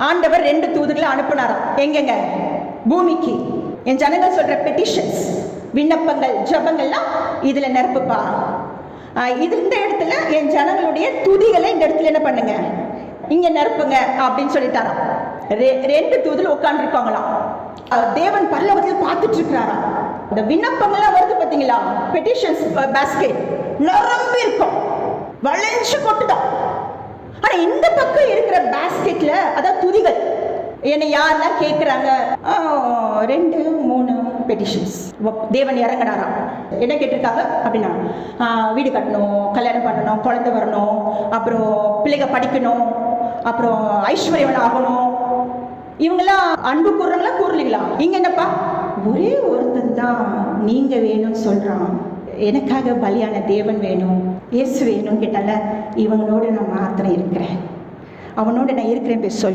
ஆண்டவர் ரெண்டு தூதுகளை அனுப்புனாராம். எங்கெங்க? பூமிக்கு. என் ஜனங்கள் சொல்ற பெட்டிஷன்ஸ் விண்ணப்பங்கள் ஜெபங்கள்லாம் இதுல நிரப்புப்பா. இது இந்த இடத்துல என் ஜனங்களுடைய துதிகளை இந்த இடத்துல என்ன பண்ணுங்க? இங்க நிரப்புங்க அப்படின்னு சொல்லிட்டாராம். ரெ- ரெண்டு தூதுல உட்காந்துருப்பாங்களாம் தேவன் பரலோகத்தில் பார்த்துட்டு இருக்கிறாராம் இந்த விண்ணப்பங்கள்லாம் வருது பாத்தீங்களா? பெட்டிஷன்ஸ் பாஸ்கெட் நிரம்பி இருக்கும் வளைஞ்சு கொட்டுதான். ஆனா இந்த பக்கம் இருக்கிற பேஸ்கெட்டில் அதான் துதிகள் என்னை யாரெல்லாம் கேட்குறாங்க ரெண்டு மூணு பெட்டிஷன்ஸ் தேவன் இறங்கினாராம் என்ன கேட்டிருக்காங்க? அப்படின்னா வீடு கட்டணும் கல்யாணம் பண்ணணும் குழந்தை வரணும் அப்புறம் பிள்ளைங்க படிக்கணும் அப்புறம் ஐஸ்வர்யவன் ஆகணும். இவங்கெல்லாம் அன்பு கூறுறாங்களா கூறலீங்களா இங்கே என்னப்பா? ஒரே ஒருத்தன் தான் நீங்கள் வேணும்னு சொல்கிறான் எனக்காக பலியான தேவன் வேணும் இயேசு வேணும்னு கேட்டால இவங்களோட நான் மாத்திரம் இருக்கிறேன். அவனோட நான் இருக்கிறேன் போய் சொல்